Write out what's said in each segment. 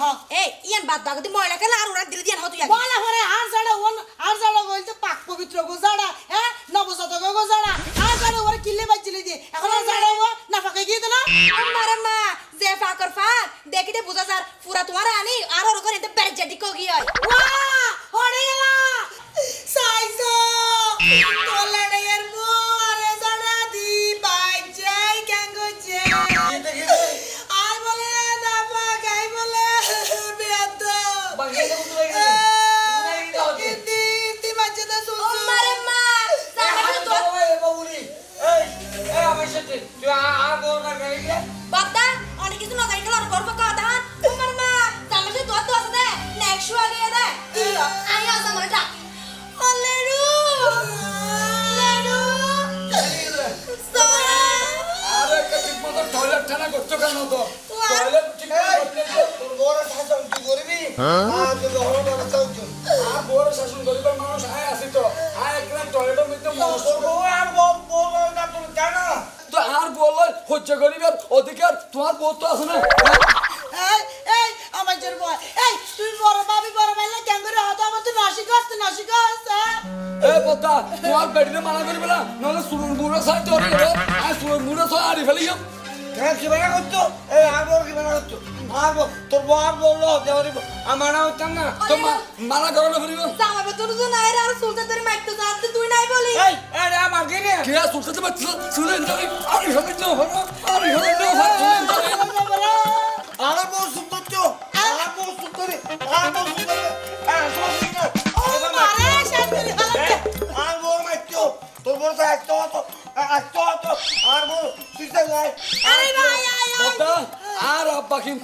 হ। এই ইয়ান বাদ দাও ময়লা কেন আর ওরা দিলে আর বলল হচ্ছে গরিবের অধিকার। তোমার বউ তো আছে না। এই এই জোর বয়। এই তুই বড় ভাবি বড় ভাইলা কেন করে হতো আমার তুই নাসিক আসতে নাসিক আসতে এ বতা তোমার বেটিতে মানা করিবে না নাহলে সুরুর মুড়ে হরে গেল আর সুরুর মুড়ে সব আড়ি ফেলি যাম তো মা- মানা করো না ফেলিব জামাই তো তো নাই আর সুলতে তোর মাইতে যাতে তুই নাই বলি। কে আর সুলতে পারছ শুনে যাবি আড়ি ফেলি যাও হলো আড়ি ফেলি যাও।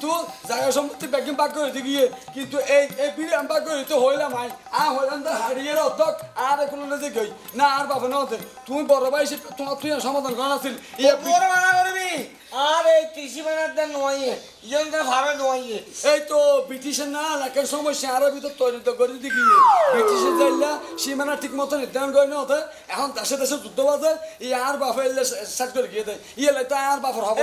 কিন্তু জায়গা সম্পত্তি ব্যাগিং পাক করে গিয়ে কিন্তু এই এই বিড়ি আমি পাক করে তো হইলাম আই আ হইলাম তো হারিয়ে অধ্যক আর এখন যে গই না আর বাবা না হতে তুমি বড় ভাই হিসেবে তোমার তুই সমাধান করা নাছিল ইয়ে এই কৃষি মানার দেন নয় ইয়ন্ত্র ভাবে নয় এই তো ব্রিটিশের না এলাকার সমস্যা আরও ভিতর তৈরি তো করে গিয়ে ব্রিটিশের যাইলা সীমানা ঠিক মতো নির্ধারণ করে না হতে এখন দেশে দেশে যুদ্ধ বাজে ই আর বাপে এলে সাট করে গিয়ে দেয় ইয়ে আর বাপর হবে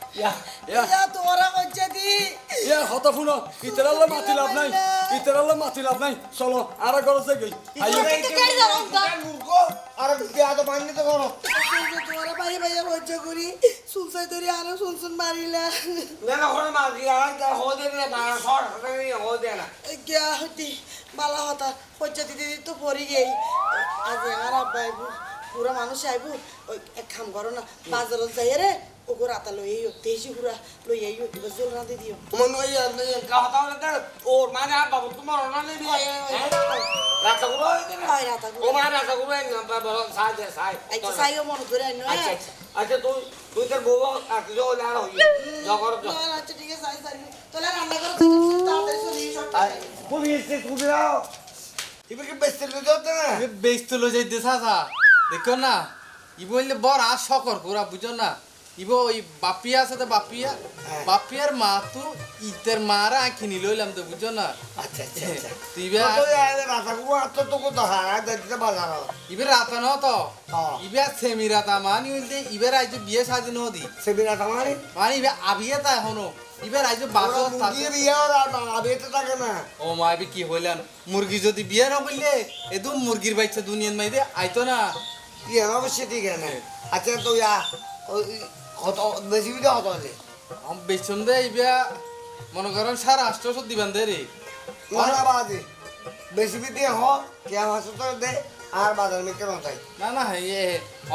ইয়া তোরা হচ্ছে দি ইয়া হতা ফুনো ইতরাল্লা মাতি লাভ নাই ইতরাল্লা মাতি লাভ নাই। চলো আর গরজে গই। আইও তোরা ভাই ভাই হচ্ছে করি সুলসাই ধরে আরও শুনশুন মারিলা। গিয়া হতি বালা হতা হচ্ছে দিদি তো পরি গেই। আজ আর আব্বা আইবু পুরা মানুষ আইবু ওই এক কাম করো না বাজারত যাই রে ওগো রাতা লই আইও দেশি পুরা লই আইও দিবা জল রাঁধে দিও ওর মানে আর বাবু তোমার অনালে দিয়ে রাতা গুলো হয় রাতা ও মা রাতা গুলো বলো সাই দে সাই আচ্ছা সাইও মনে করে আইনো আচ্ছা হ্যাঁ আচ্ছা আচ্ছা তুই তুই তোর বউ আর তুই ওলা আর হই জগর জগ আচ্ছা ঠিক আছে সাই সাই তোলা রান্না করো তাড়াতাড়ি চলে এসো পুলিশ পুলিশ দাও এবার কি বেস্ট লুজ না বেশ তুলো যাই দেখো না ই বললে বড় আর শকর পুরা বুঝো না ইবো ওই বাপিয়া আছে তো বাপিয়া বাপিয়ার মা তো ইতের মারা আঁকি নি লইলাম তো বুঝো না আচ্ছা আচ্ছা রাতা বাজার ইবে রাতা ন তো। ইবে সেমি রাতা মানি হইলে ইবে আইছে বিয়ে সাজি ন দি সে বিনা তামারি মানে ইবে আবিয়ে তা এখনও এবার আইজো ওরা বাসর মুরগি বিয়ে থাকে না ও মা এবার কি হইলেন মুরগি যদি বিয়ে না করলে একদম মুরগির বাচ্চা দুনিয়ার মাইদে আইতো না ইয়ে অবশ্যই ঠিক আছে আচ্ছা তো ইয়া কত বেশি হতো আছে আম বেচন দে ইবা মনে করেন সারা আষ্টশো দিবেন দে রে। না না বাদে বেশি হ কে আমার দে আর বাজার মেকে নতাই না না এ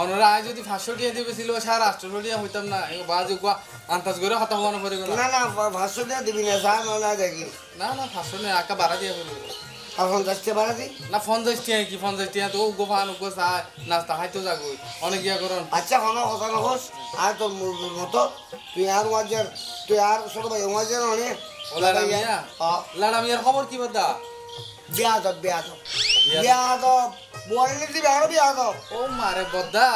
অনরা আয় যদি পাঁচশো টিয়া দিয়ে বেছিল সারা আষ্টশো টিয়া হইতাম না বাজু কোয়া আন্তাজ করে হতা হওয়ানো পড়ে গেল। না না ভাষ্য দিয়ে দিবি না যা না দেখি। না না পাঁচশো নেই আঁকা বাড়া দিয়ে পড়ে গেল এখন যাচ্ছে বাড়াতি? না পঞ্চাশ টিয়া কি পঞ্চাশ টিয়া তো উগো ফান উগো চায় নাস্তা খাইতো যাগো অনেক ইয়া করন। আচ্ছা কোনো কথা নহস আর তোর মতো তুই আর ওয়াজের তুই আর ছোট ভাই ওয়াজের অনেক লাড়া মিয়া? লাড়া মিয়ার খবর কি বদা? বিয়া দব বিয়া দব বিয়া দব আরও বিয়া দব ও মারে বদ্দা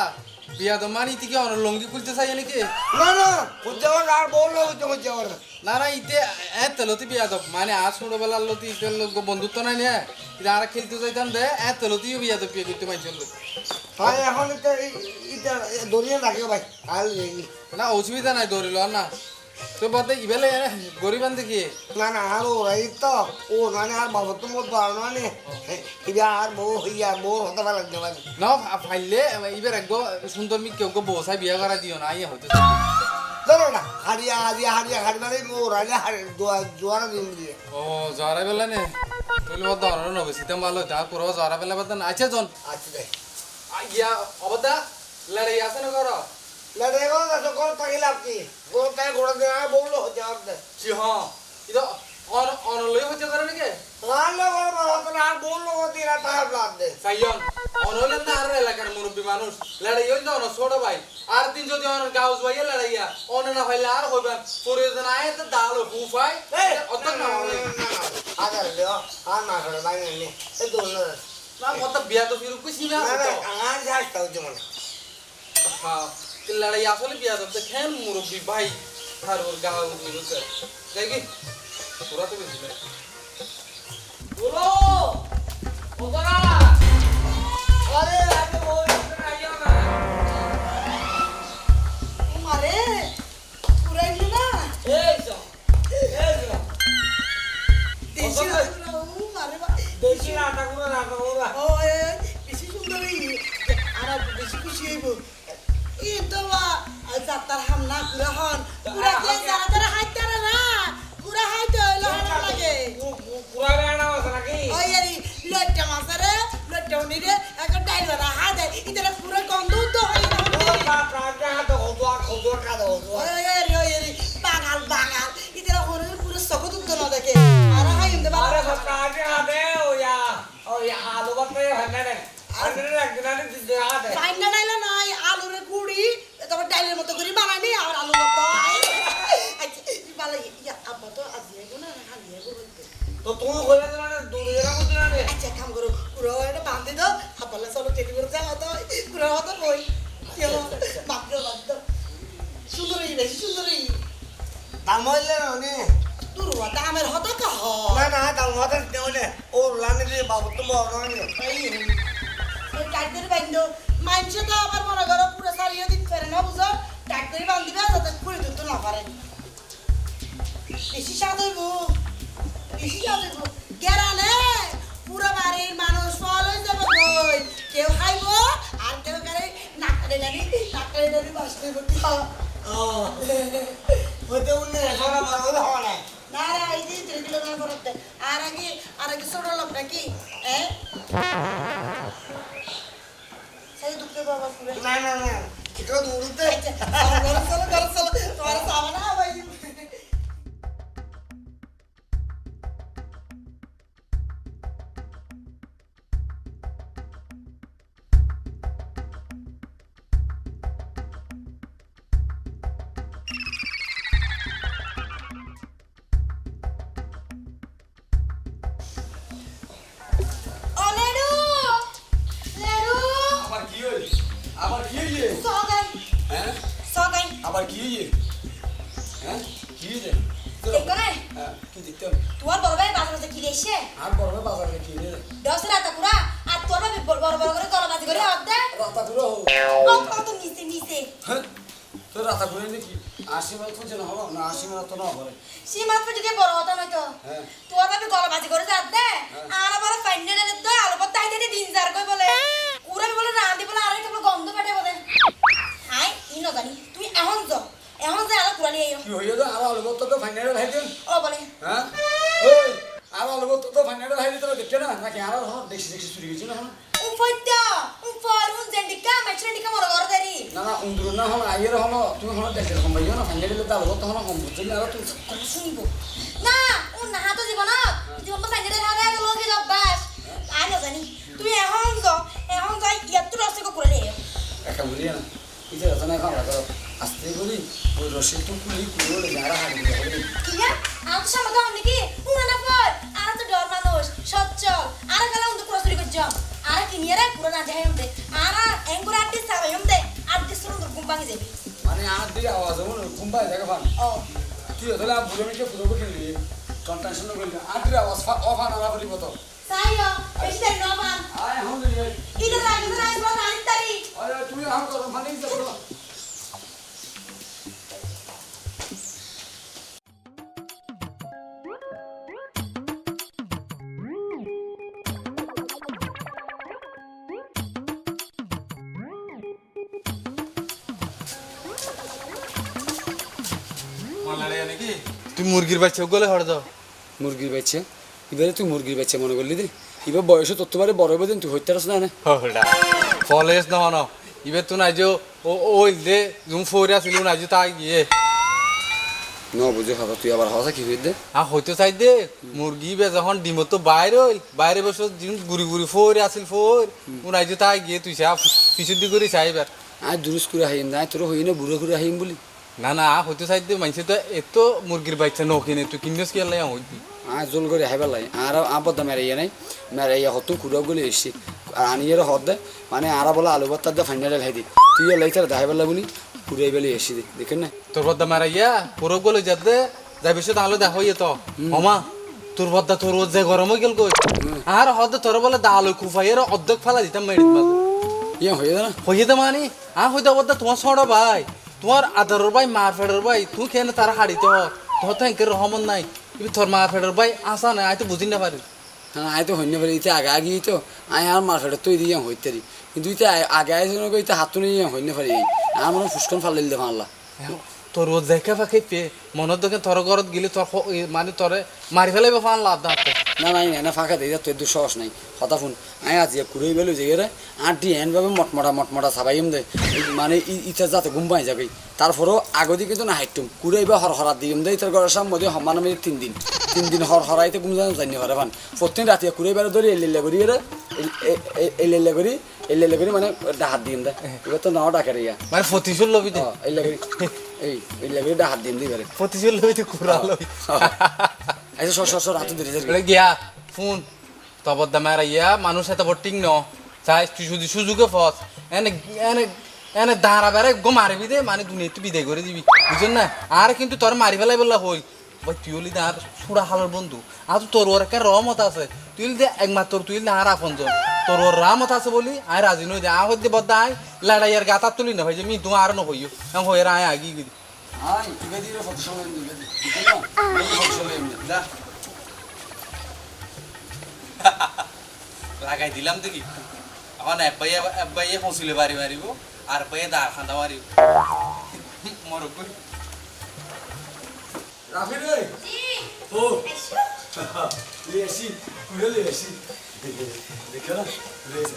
বিয়া তো মানি তিকে অন লঙ্গি খুলতে চাই নাকি? না না উজ্জাবর আর উজ্জাবর না। না ইতে এত লতি বিয়া তো মানে আর ছোটবেলার লতি ইতে লোক বন্ধুত্ব নাই না। এটা আর খেলতে চাইতাম দে এত লতিও বিয়া তো বিয়ে করতে পারছিল ভাই এখন ইতে ইতে রাখিও ভাই আর না অসুবিধা নাই ধরিল না। তো বদে ইবেলে গরিবান দেখি না না আর ও তো। ও মানে আর বাবা তো মত পারো না নে ইবা আর বউ হইয়া বউ হতে পারে না না ফাইলে ইবার এক সুন্দর মি কেউ বসাই বিয়া করা দিও না ইয়ে হতে ধরো না হারিয়া হারিয়া হারিয়া হারি মানে ও রাজা জোয়ারা দিন দিয়ে। ও জরা বেলা নে? তুই বদ অনর নবে সিতাম ভালো তা পুরো জরা বেলা বদ না। আচ্ছা জন। আচ্ছা দেখ ইয়া অবদা লড়াই আছে না করো? না দেখো না তো থাকিলে আপনি তাই ঘোড়া দিয়ে হচ্ছে আর দে জি হ্যাঁ এটা অন অনলই হতে করে নাকি আর লোক হতো না আর বলল হতে না তার ব্লাড দে সাইয়ন অনলে না আর এলাকার মুরব্বী মানুষ লড়াই হইন না ছোট ভাই আর দিন যদি অন গাউস ভাইয়া লড়াইয়া অন না হইলে আর হইবেন প্রয়োজন আয় তো দাল হুফাই অত না আদার লিও আর না করে বাইরে নে এ দোনো না কত বিয়া তো ফিরু কুছি না না না আর যাস তাও যেমন হ্যাঁ লড়াই আসলে বিয়া তো খেন মুরব্বী ভাই আর ওর গাও নিরুছে দেখি পুরা তো বেশি নাই বলো! ওগরা আরে আগে বল আইও না। মারে পুরাইলি না? এই তো এই তো দেশি নাটক ও মারে বেশি করে ও সুন্দর। এই আর বেশি খুশি হইব। তো যাত্রার হাম না পুরা হন পুরা কে যারা যারা হাইতারে না পুরা হাইতে হইল হানা লাগে পুরা গানা আছে নাকি ওই এরি লট্টা মাছারে লট্টা উনিরে একটা ডাইভার হাই দেয় ইতারে পুরা গন্ধ তো হয় না বাঙাল বাঙাল ইতারে হরির পুরো সকত উত্তর না দেখে আর হাই ইন্দে বাবা ফাইনা ডাইলে করতে আর আগে আর আগে ছোট লোক নাকি হ্যাঁ সেই দুঃখে বাবা পুরো না না না এটা দূরতে আচ্ছা, ঘরে চলো ঘরে চলো তোমার সামান রাতা নিচে নিচে হ্যাঁ নাকি আশি মাস যেন না তো না করে সীমাত যদি বড় হতো নয়তো হ্যাঁ। তোর ভাবি গলা করে যাত দে। আর আবার ফাইনে রে দে আলো পর তাই দে দিন যার কই বলে। কুরে বলে রাঁধি বলে আর কেবল গন্ধ পেটে বলে। হাই ই ন জানি তুই এখন য। এখন যে আলো কুড়ালি আইও। কি হয়ে যায় আর আলু ভর্তা তো ফাইনাল হাই দিন ও বলে। হ্যাঁ? ওই আর আলু ভর্তা তো ফাইনাল হাই দিতে দেখছে না? নাকি আর হলো দেখছি দেখছি চুরি গেছি না হলো foito, un for, un zendika, machine dika moro gor dari. না না উন্দুর না হলো আইয়ের হলো তুমি হলো দেখে রকম ভাইও না ফাইনাল দিলে আলু ভর্তা হলো কম বুঝলি আর তুমি Kung sungguh. Nah, un nah to জীবন জীবন তো ফাইনে হারে গেল কি জব বাস আনো জানি তুই এখন য এখন যাই ইয়াত রসে কো করে একা বুঝি না ইতে রত না খাওয়া করো আস্তে করি ওই রসিদ তো কুলি কুলি যারা হাড়ি দিয়ে কিয়া আম সামা দাও নাকি উনা না পর আর তো ডর মানুষ সচ্চল আর গেলা কিনিয়ারে পুরো না যাই হমদে আর এঙ্গুর আটি সাবাই হমদে আটি সুন্দর গুম্বাঙ্গি যাবি মানে আর দিকে আওয়াজ না কুম্বাই দেখে ফান ও তুই তাহলে বুড়ো মেয়েকে বুড়ো খেলবি তোর টেনশন করবি আর দিকে আওয়াজ অফান আলা করি কত সাইও বেশি দেরি নবান আয় এখন দিকে ইদর আগে ধরে আইবো রানি তারি আরে তুই আম করো মানে কি মুরগির বাচ্চা গলে হড় দাও। মুরগির বাচ্চা? এবারে তুই মুরগির বাচ্চা মনে করলি দি এবার বয়সে তোর তোমারে বড় হবে তুই হইতে পারছ না না। ফলেস না মানো। ইবে তুই নাইজো ও ওই দে জুম ফোরে আসিল নাইজো তাই গিয়ে। ন বুঝে কথা তুই আবার হসা কি হইতে? আ হইতো চাই দে মুরগি বে যখন ডিমত তো বাইরে হইল বাইরে বসে জিম গুড়ি গুড়ি ফোরে আসিল ফোর। ও নাইজো তাই গিয়ে তুই সা পিছন দি করে চাইবার আয় দুরুস করে আহিম না তোর হই না বুড়ো করে আহিম বলি। না না হইতো চাই দে মানছে তো এত মুরগির বাচ্চা নকিনে তুই কিনস কি হইতি আয় জল করে হাইবার লাই আর আবদ্ধ মেরাইয়া নাই। মেরাইয়া হতুন কুড়াও গলে এসছি। আর আনিয়ে হদ দে। মানে আরা বলে আলু ভর্তার দে ফাইনাল খাই দি। তুই লাইতার দেখাইবার বলি কুড়াই বেলে এসছি দে। দেখেন না? তোর বদ্দা মারাইয়া পুরো গলে যাতে যাবি সে তাহলে দেখো ইয়ে তো। হমা। তোর বদ্দা তোর যে গরম হয়ে গেল কই? আর হদ তোর বলে দালো কুফাইয়ের অর্ধেক ফেলা দিতাম মেডিত মাঝে ইয়ে হয়ে না? হইয়ে দে মানি। আ হইতে বদ্দা তোমার সড় ভাই। তোমার আদরের ভাই মার ফেডের ভাই তুই কেন তারা হাড়িতে হ তোর তো একের রহমত নাই কিন্তু তোর মার ফেডের ভাই আসা নাই আই তো বুঝি না পারি না আয় তো হইনে পারি ইতে আগে আগে তো আয় আর মার ফেটে তুই দিয়ে হইতারি কিন্তু ইতে আগে আয় যেন ইতে হাত নিয়ে হইনে পারি আমার মনে ফুসকন ফালাই দিলে আল্লাহ তোর রোজ দেখে ফাঁকে পে মনের দেখে তোর ঘরত গেলে তোর মানে তোরে মারি ফেলাইবে ফান লাভ দাঁতে না নাই না ফাঁকা দেই তোর দু সহস নাই। কথা শুন আয় আজ কুড়াই বেলো যে রে আন্টি এন ভাবে মটমটা মটমটা সাবাইম দে। মানে ই- ইটা যাতে ঘুম পাই যাবে। তারপরেও আগো দিকে তো না হাইটুম কুড়াই বা হর হরা দিম দেই তোর ঘরের সামনে সমান আমি তিন দিন। তিন দিন হর হরাইতে ঘুম জানো জানি পারে ফান প্রতিদিন রাতে কুড়াই বেড়ে ধরি এলিল্লা করি রে এলিল্লা করি এলিল্লা করি মানে হাত দিম দে। এবার তো নাও ডাকে রে মানে ফতিশুল লবি দে। এলিল্লা করি এই এলিল্লা করি হাত দিম দিবারে ফতিশুল লবি দে কুড়া লবি। আচ্ছা সর সর সর রাতে ধরে বলে গিয়া ফোন তবদ্দা মারা ইয়া মানুষ এত বটিং ন। চাই তুই শুধু সুযোগে ফস। এনে এনে এনে দাঁড়া বেড়ে গো মারিবি দে মানে দুনিয়া তুই বিদায় করে দিবি। বুঝছেন না? আর কিন্তু তোর মারি ফেলাই বললা হই। ভাই, তুই হলি আর সুরা হালার বন্ধু। আর তোর ওর একটা রহমত আছে। তুই দে একমাত্র, তুই হলি আর আপন জন তোর ওর রামত আছে বলি, আয় রাজি নই দে। আ হইতে বদ্দা আয়, লড়াইয়ের গাতা তুলি না, ভাই, যে মি তুমি আর ন হইও হইয়ের আয়, আগি গিয়ে আয় ইবে দিরে ফটো সময় দিবে দিবে না ফটো সময় যা লাগাই দিলাম দেখি এখন এব্বাইয়ে এব্বাইয়ে পৌঁছিলে বাড়ি মারিব আর পাইয়ে দাঁড় খান্দা মারিব মরক কই রাফি রে ও লে আসি কুড়ে লে আসি দেখো না লে আসি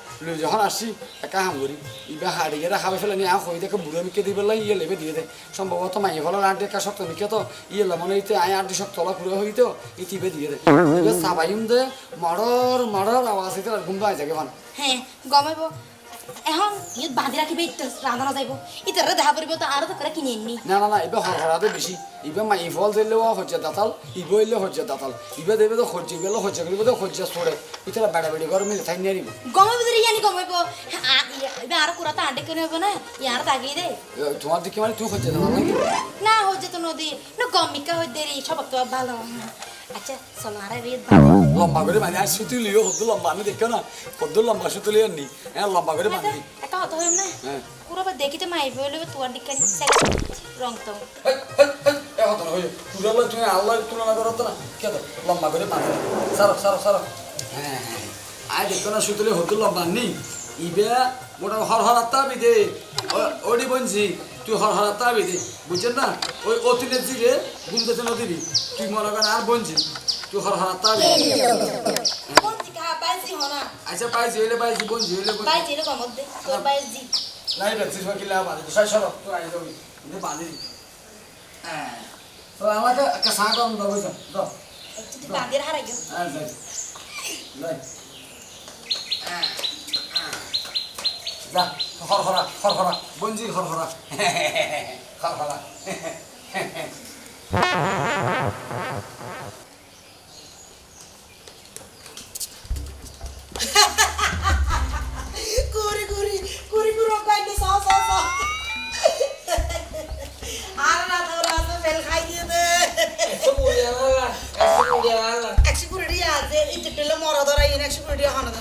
লই যখন আসছি একা হাম করি ইবা হাড়ি গেলে খাবে ফেলে নিয়ে হই দেখে বুড়ো মিকে দিবে লাই ইয়ে লেবে দিয়ে দে সম্ভবত মাই ফেলে আন্টি একা শক্ত মিকে তো ইয়ে মানে হইতে আয় আন্টি শক্ত তলা পুরো হই তো ই টিপে দিয়ে দে এবার সাবাইম দে মরর মরর আওয়াজ হইতে আর ঘুম পায় যাকে ভান gomai bo. এখন ইয়ত বাঁধি রাখিবে রাঁধানো যাইব ইত্যারে দেখা পড়িব তো আরও তো করে কিনে এননি না না না ইবে হরহরাতে বেশি ইবে মাই ফল দিলেও হচ্ছে দাতাল ইবে হইলে হচ্ছে দাতাল। ইবে দেবে তো হচ্ছে ইবে হচ্ছে করিব তো হচ্ছে ছড়ে ইতারা বেড়া বেড়ি করে মিলে থাই নিয়ে নিব গমাইব ধরে ইয়ানি গমাইব এবার আরও কুড়া তো আন্ডে করে হইব না? ইয়ার তাগিয়ে দে। তোমার দিকে মানে তুই হচ্ছে দাতাল না হচ্ছে তো নদী। না গমিকা হই দেরি সব তো ভালো আচ্ছা চলো আর রেত ভালো লম্বা করে মানে আর সুতি লিও হদ্দু লম্বা আমি দেখো না হদ্দু লম্বা সুতি লিও নি হ্যাঁ লম্বা করে বাঁধি। একটা হতো হইম না হ্যাঁ। পুরো বা দেখিতে মাইব হইলে তোর দিকে রং তো হেই, হেই, হেই, এ কথা না, ওই পুরালো তুমি আল্লাহ তুলনা করো তো না কে তো? লম্বা করে বাঁধে। সারো সারো সারো। হ্যাঁ হ্যাঁ আয় দেখো না সুতলে হতো লম্বা নি ইবে মোটা হর হর আত্মা বিদে ওডি বনছি। তুই হর হর আত্মা বিদে বুঝছেন না? ওই অতিনে জিরে গুমতেছে নদীরি তুই মনে করেন আর বনছি তুই হর হর দিকে আচ্ছা পাইছি হইলে পাইছি বনছি হইলে রে গমদ দে তোর নাই বেচিস বা কিলা বাঁধি সাই সরো তুই আই যাবি। কিন্তু বাঁধি হ্যাঁ। তো আমাকে একটা সাঁ কম দাও বুঝছ? দাও তুই হারাই গেল হ্যাঁ যাই। যাই। যা হরহরা হরহরা বঞ্জি হরহরা হরহরা দিয়ে একশো কুড়ি আছে ইতে টেলে মরা ধরা একশো কুড়ি টিয়া হানা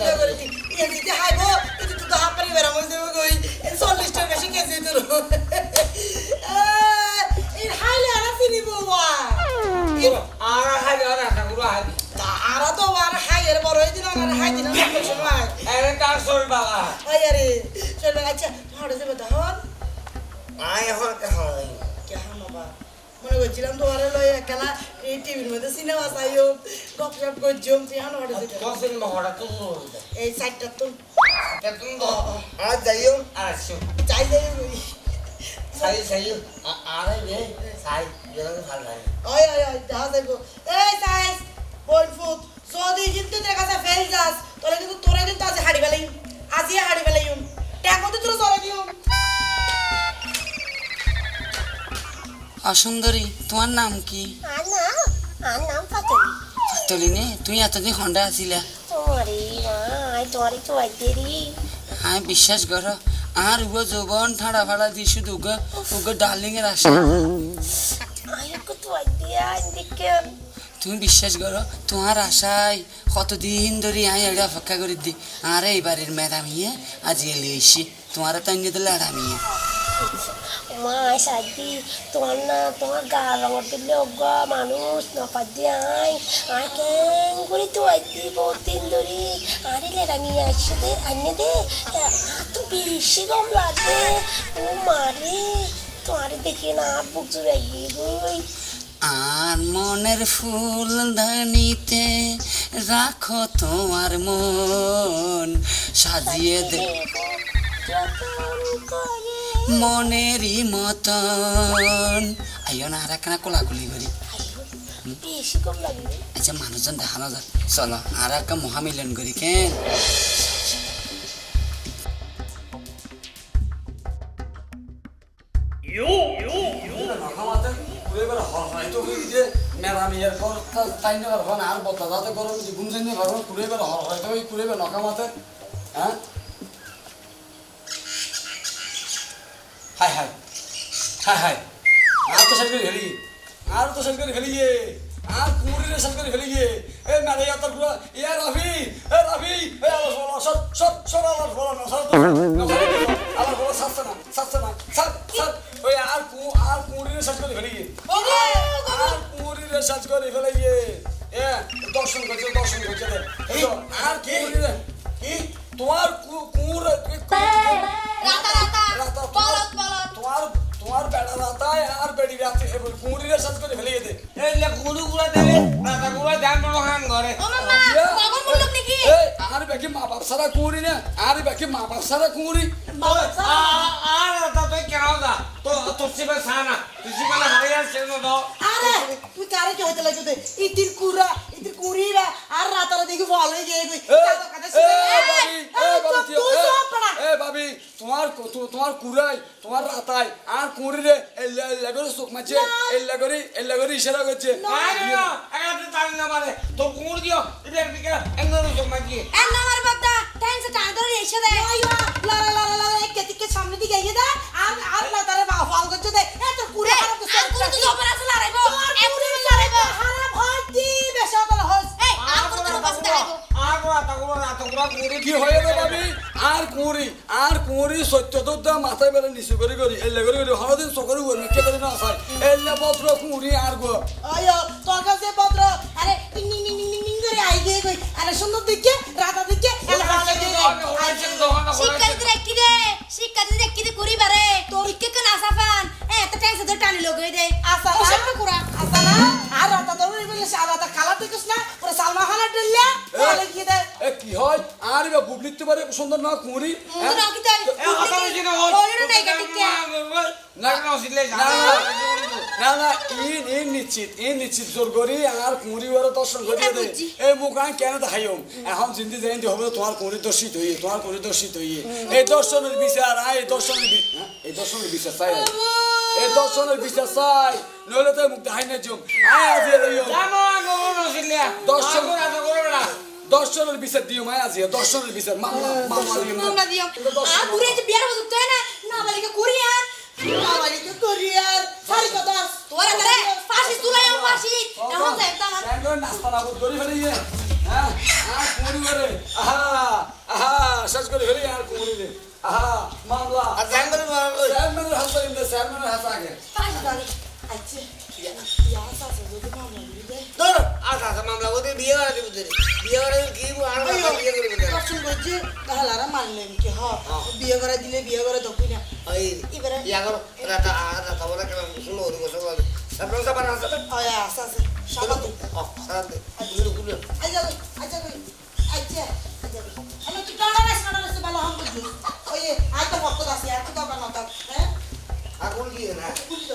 দে ইয়ে জিতে করে দি ইয়ে জিতে হাইব ইতে তো হাফ পারি বেরা মধ্যে কই চল্লিশ টাকা বেশি কেজি দিল এই হাইলে আর চিনিব বা তারা তো আর হাইয়ের বড় হয়েছিল আর হাই দিন সময় ওই আরে চলবে আচ্ছা হড়ে যাবে তখন আয় এখন করছিলাম তোমার লই একলা এই টিভির মধ্যে সিনেমা চাইও গপ সপ করছিম তুই এখন হড়ে যেতে এই সাইডটা তো। আর যাইও চাই যাই ওই সাই সাই আর রে ভালো লাগে। ওই ওই ওই দেখা এই সাইজ বল ফুট। যদি কিন্তু তোর কাছে ফেল যাস তাহলে কিন্তু তোরা কিন্তু আজ হাড়ি বেলাই আজি হাড়ি বেলাই ট্যাগ মধ্যে তোরা চলে দিও অসুন্দরী তোমার নাম কি? পাতলি। নে তুই এতদিন হন্ডা আছিলা। হ্যাঁ বিশ্বাস কর আর উগো যৌবন ঠাড়া ফাড়া দি শুধু উগো উগো ডার্লিং এর দেখে। তুমি বিশ্বাস করো তোমার আশায় কতদিন ধরে আই এটা অপেক্ষা করে দি। আর এই বাড়ির ম্যাডামিয়ে আজ এলি এসি তোমার তো অন্য দিলে আরামিয়ে মা সাদি তোমার না তোমার গা রঙ দিলে অজ্ঞা মানুষ না পাদি আই। আই কেন করে তো আইদি বহুত দিন ধরে আরে নিয়ে আসছে দে আইনে দে। তো বেশি গম লাগে ও মারে তোমারে দেখে না বুক জুড়ে গই আর মনের ফুল দানিতে রাখো তোমার মন। সাজিয়ে দে যতন করে। মনেরই মতন। আইও না আর একখানা কোলাকুলি করি। বেশি কম লাগবে আচ্ছা মানুষজন দেখানো যাক। চলো আর একটা মহামিলন করি কেন? আর বদলা যাতে গরম যে ঘুম জানি পারব ঘুরে বেড়া হরহরাই তো ঘুরে বেড়া নখামাতে হ্যাঁ হাই হাই হাই হাই আর তো সাইকেল হেলি আর তো সাইকেল হেলি গিয়ে আর কুমুরিরে সাইকেল হেলি গিয়ে এ মেরে ইয়াতার ইতির কুরা ইতির কুরিরা আর রাতারা দেখি হয়ে গিয়ে। এ বাবি তোমার তোমার কুরাই তোমার রাতাই আর কুড়িরে এল্লা এল্লা করে চোখ মারছে এল্লা করে এল্লা করে ইশারা করছে। এন সত্য তো দা মাথায় বেড়ে নিচু করে করি এল্লা করে করি হরদিন চকরে উড় মিথ্যে করে না আসাই এল্লা পত্র কুড়ি আর গো। আয়ো তোর কাছে পত্র আরে টিং টিং টিং টিং টিং করে আই গিয়ে কই আরে সুন্দর দিকে রাতা দিকে এলা ভালো দিকে শিক্ষার্থীদের একটি দে শিক্ষার্থীদের একটি দে করি বারে তোর ইকে কেন আসাফান এ এত টাইমসে ধরে টানি লগে দে। আসা না। আসা না। আর রাতা তোর বলে সাদা কালার দেখিস না। পুরো সালমা খানের ডেলিয়া তাহলে কি দে। এ কি হয়? আর বুবলিতে পারে সুন্দর না কুড়ি মুন্ডু নাকি তাই ওইটা নাই কাটিকে না না না না ইন ইন নিশ্চিত ইন নিশ্চিত জোর করি আর কুড়ি ওরা দর্শন করিয়ে দে। এই মুখ আমি কেন দেখাইম? এখন জিন্দি জয়ন্তী হবে তোমার কুড়ি দর্শিত হইয়ে তোমার কুড়ি দর্শিত হইয়ে। এই দর্শনের বিচার আয় এই দর্শনের হ্যাঁ, এই দর্শনের বিচার চাই। এই দর্শনের বিচার চাই নইলে তো মুখ দেখাই না জম আয় আজি রইও দর্শন দর্শনের বিচার দিও মায় আজি দর্শনের বিচার মামলা মামলা দিও মামলা দিও আর ঘুরে যে বিয়ার বসে তো না না বালিকা করি আর। আমাকে কোরিয়ার সারি কথা তোরা করে ফাঁসি তুলাই ফাঁসি এখন তো নাস্তা না ধরি ফেলে হ্যাঁ আর কুড়ি করে আহা আহা শেষ করে ফেলি আর কুড়ি রে আহা মামলা আর জান করে মারা হাসা কিন্তু চেয়ারম্যানের হাসা আগে ফাঁসি দাঁড়ি আচ্ছা ইয়া যদি মামলা দিবি ধর আচ্ছা আচ্ছা মামলা ওদের বিয়ে করা দিব তোরে বিয়ে করা কি আর বিয়ে করে দেবে দর্শন করছে তাহলে আর মানলেন কি হ। বিয়ে করে দিলে বিয়ে করে দকুই না ওই এবারে ইয়া করো রাতা রাতা বলা কেন শুনো ওর কথা বল তারপর সাবান আছে আয়। আসা আসা সাবাতে ও সারাতে গুলো গুলো আচ্ছা আচ্ছা আমি ডালা না ওই আই তো পক্ক দাসি আর তো না হ্যাঁ? আর কোন না বুঝি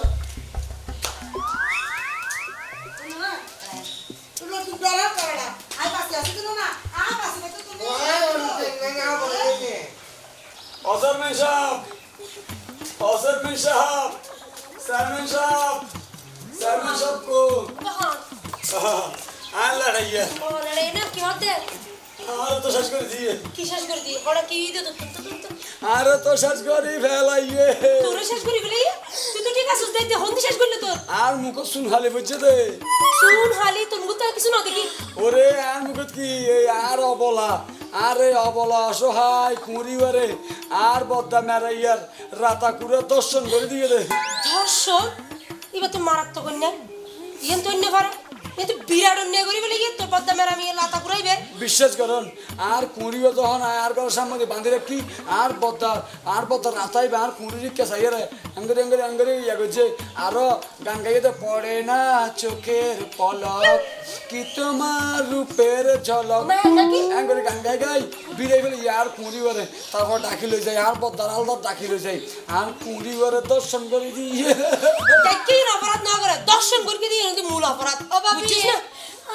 তুই লোক ডলা করলা আই পাশে আছে তো না আ পাশে তো তুমি অসরম্যান সাহেব অসরম্যান সাহেব চেয়ারম্যান সাহেব চেয়ারম্যান সাহেব কো কখন আর লড়াইয়া ওরে রে না কি হতে আর তো শেষ করে দিয়ে। কি শেষ করে দি ওরা কি দে তো আর তো শেষ করে ফেলাইয়ে। তোরে শেষ করে ফেলে তুই তো ঠিক আছিস দে হন্দি শেষ করলি তোর। আর মুখ শুন হালে বুঝছে দে। শুন হালি তোর মুখ তো কিছু না দেখি। ওরে আর মুখত কি? এই আর অবলা। আরে অবলা অসহায় কুঁড়িবারে আর বদ্দা মেরাইয়ার রাতা কুড়ে দর্শন করে দিয়ে দে। ধর্ষণ এবার তো মারাত্মক অন্যায়। ইয়েন তো অন্যায় পারে এ তো বিরাট অন্যায় করি বলে গিয়ে তোর পদ্মা মেরা আমি লাতা ঘুরাইবে বিশ্বাস করুন আর কুঁড়িও যখন আর ঘরের সামনে বাঁধি রাখি আর বদ্দা আর বদ্দা রাতাইবে আর কুঁড়ি কেসাইয়ে রে আঙ্গুরি আঙ্গুরি আঙ্গুরি ইয়া করছে। আরও গান গাইতে পড়ে না চোখের পলক কি তোমার রূপের ঝলক? আঙ্গুরি গান গাই গাই বিড়াই ফেলে ইয়ার কুঁড়ি বারে তারপর ডাকি লই যায় আর বদ্দার আলদার ডাকি লই যায়। আর কুঁড়ি বারে দর্শন করে দিয়ে দেখেই অপরাধ না করে? দর্শন করকে দিয়ে মূল অপরাধ। বুঝছিস না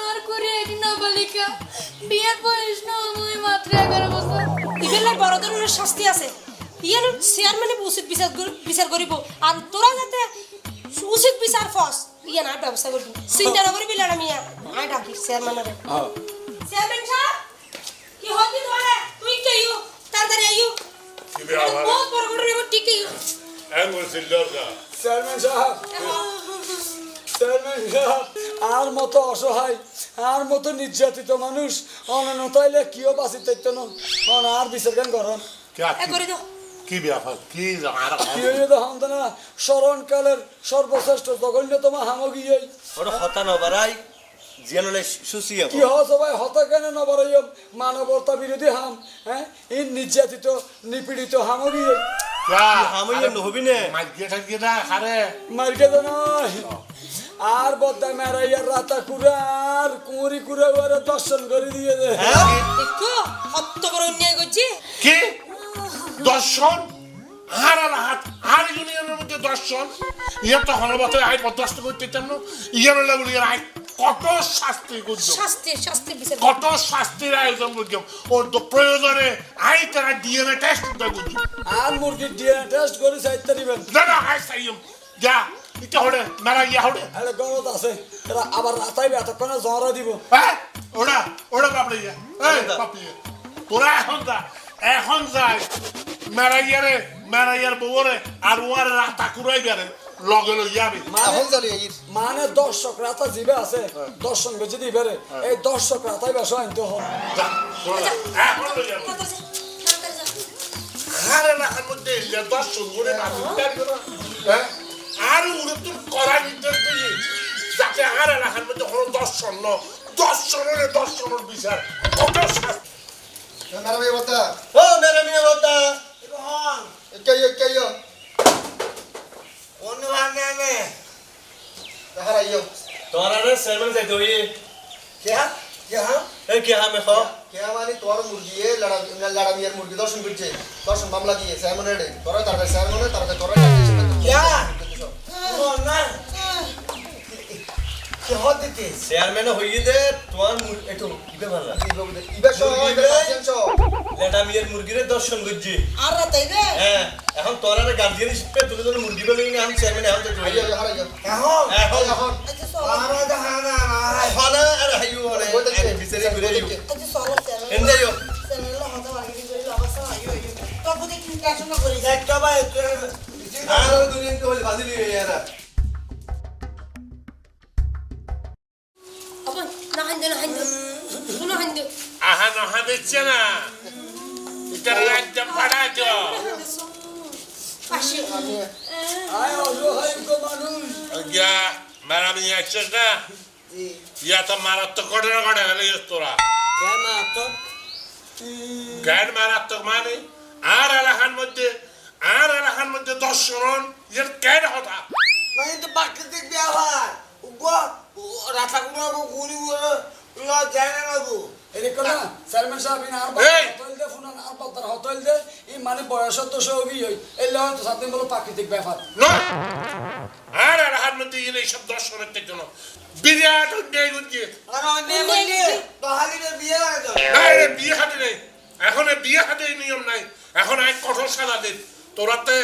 আর করে এটি নাবালিকা বিয়ের বয়স না আমি মাত্র এগারো বছর। বড় ধরনের শাস্তি আছে। ইয়ার চেয়ারম্যানে উচিত বিচার বিচার করিব। আর তোরা যাতে উচিত বিচার ফস ইয়া না ব্যবস্থা করবি। চিন্তা না করিবি না আমি আয় ডাকি চেয়ারম্যানের চেয়ারম্যান সাহেব কি হবি তোমারে? তুই কে ইউ? তাড়াতাড়ি আইউ বহুত বড় এবার ঠিক ইউ? চেয়ারম্যান সাহেব। আর মতো অসহায় আর মতো নির্যাতিত মানুষ অননতাইলে কিও বাঁচি তাইতো না অন আর বিচার কেন করন? করে দাও কি ব্যাপার? কি আর কি হইয়ে তো হামতা না স্মরণকালের সর্বশ্রেষ্ঠ জঘন্যতম হামগি ওটা হতা নবারাই জিয়ানলে সুসি কি হ সবাই হতা কেন নবরাইম মানবতা বিরোধী হাম হ্যাঁ? এই নির্যাতিত নিপীড়িত হামগি এই। হামইয়ে নহবি নে? মাইকে থাকিয়ে না হারে মার্কে নয় আর বদ্দা মেরাইয়ার রাতা কুড়া আর কুঁড়ি কুড়ে করে দর্শন করে দিয়ে দে। দেখো কত বড় অন্যায় করছি। কি? দর্শন? আর আর হাত আর ইউনিয়নের মধ্যে দর্শন? ইয়ে তো হনবতে আই পদস্ত করতে চান ইয়ে লাগলি আই কত শাস্তি করছ শাস্তি শাস্তি বিচার। কত শাস্তির আয়োজন করছ ওর তো প্রয়োজনে আই তারা ডিএনএ টেস্ট করছি আর মুরগির ডিএনএ টেস্ট করে চাইতে দিবেন। না না আই সাইম যা। এটা হলে মেরা ইয়া হলে আরে গরত আছে। এরা আবার রাতাই এতক্ষণে জ্বর দিব। হ্যাঁ ওরা ওরা বাপরে ইয়া। এই তোরা এখন যা এখন যাই। মেরাইয়ারে মেরাইয়ার বউরে আর ওয়ার রাতা কুড়াই বেড়ে লগে লগে যাবে। এখন জানি এই মানে দর্শক রাতা জিবে আছে দর্শন বেঁচে দিবে রে। এই দর্শক রাতাই বেসো আনতে যা। এখন যাবে। আরে না ইয়া দর্শন করে বাবু হ্যাঁ? আর উড়ে তোর করা নির্দেশ দিয়ে যাতে আর এলাকার মধ্যে কোনো দর্শন ন দর্শনের দর্শনের বিচার কত শাস্তি ম্যাডাম এই কথা ও মেরে মিয়া বাবা একাই একাই কোন বানে নে দেখা রাইও তোমার আরে সেরমান যাইতে হই क्या क्या এ কি হামে খাও क्या मानी तोर मुर्गी है लड़ा लड़ा मियार मुर्गी दर्शन बिचे दर्शन मामला दिए साइमन रे तोरा तार साइमन रे तार तोरा क्या ও না কি হদিতে চেয়ারম্যান হই দে তোমার মুর- একটু ইবে ভালো ইবে শো ইবে বে? লেটা মিয়ার মুরগিরে দর্শন করছি। আর হ্যাঁ এখন তোর আর গার্জিয়ান হিসেবে মুরগি বেলে আমি চেয়ারম্যান এখন তো হারাইও এখন। এখন। এখন পারা দেখানা না এখন আর হাইও আমি বিচারে ঘুরে আইও আচ্ছা চলো চেয়ারম্যান এন্ডে আইও চেয়ারম্যান হতে মার্কেটিং করে অবস্থা আইও আইও তো বুঝি কি কাজ না করি। একটা ভাই নিয়ে এটা রাজ্য ফাড়াচ্ছ পাশে আয় অসহায় গো মানুষ গিয়া ম্যাডাম ইয়ে আসছিস না ইয়া তো মারাত্মক ঘটনা ঘটে গেলে তোরা কেন তো গ্যাড মারাত্মক মানে আর এলাকার মধ্যে আর এলাকার মধ্যে দর্শন এর ক্যাড হতা মানে তো প্রাকৃতিক ব্যবহার। উগো রাতা গুলো গুনি গুলো ল যায় না গো এদিকে না চেয়ারম্যান সাহেব ইন আর হতল দে ফোন আর পদ্মার হতল দে ই মানে বয়স তো সবই হই এই লহ তো সাথে বলো প্রাকৃতিক ব্যাপার নয় আর এলাকার মধ্যে এর এইসব দর্শনের জন্য বিরাট অন্যায় করছে আর অনেক বলি তো। হালিতে বিয়ে না হাতে নেই। এখন এ বিয়ে হাতে নিয়ম নাই। এখন এক কঠোর সাজা দিন। তোরাতে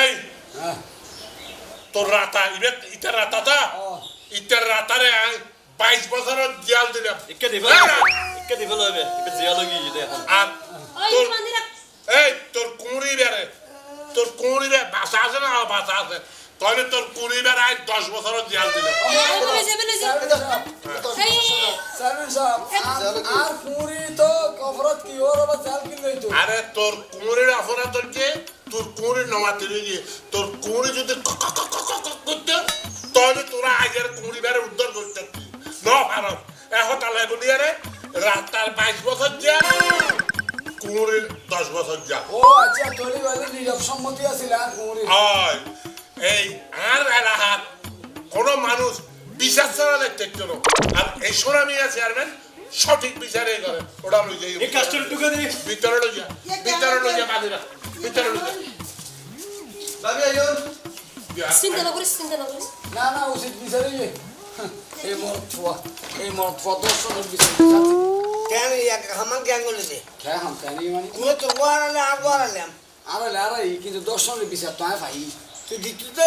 এই হ্যাঁ। তোর রাতা ইবে ইটার রাতাটা? ইটার রাতারে আই বাইশ বছরের জিয়াল দিলাম। একে দিবা। একে দিবা লইবে একে জিয়া লগি এখন। আর তোর এই তোর কুঁড়ি বেড়ে তোর কুঁড়ি বে বাসা আছে না? বাসা আছে। তাহলে তোর কুঁড়ি বেড়ে আই দশ জিয়াল সাহেব এই চেয়ারম্যান সাহেব আর- কুড়ি তো কফরত কি ওর আবার চাল কিনলেই তো আরে তোর কুঁড়ির অপরাধ হচ্ছে তোর কুঁড়ির নমাতে গিয়ে তোর কুঁড়ি যদি করতে তাহলে তোরা আগের কুঁড়ি বেড়ে উদ্ধার করতে ন ভারত। এখন তাহলে রাস্তার বাইশ বছর যা। কুঁড়ির দশ বছর যা। ও আচ্ছা তৈরি বলে নীরব সম্মতি আছিল আর কুড়ি হয়। এই আর এলাকার কোনো মানুষ বিচার ছাড়া দেখতে চলো আর এই সোনামিয়া চেয়ারম্যান সঠিক বিচারে করে। ওটা লই যাই এই কাস্টর টুকে দি ভিতরে লই যা ভিতরে লই যা বাদিরা ভিতরে লই যা ভাবি আইও। যা। চিন্তা না করিস চিন্তা না করিস। না না উচিত বিচারে এই মরদ ছোয়া এই ছোয়া দর্শনের বিচার। কেন এক হামান কেন গলে দে হাম কেন মানে? তুই তো আর আরে আরে কিন্তু দর্শনের বিচার তো আয় ভাই। তুই দিতুতে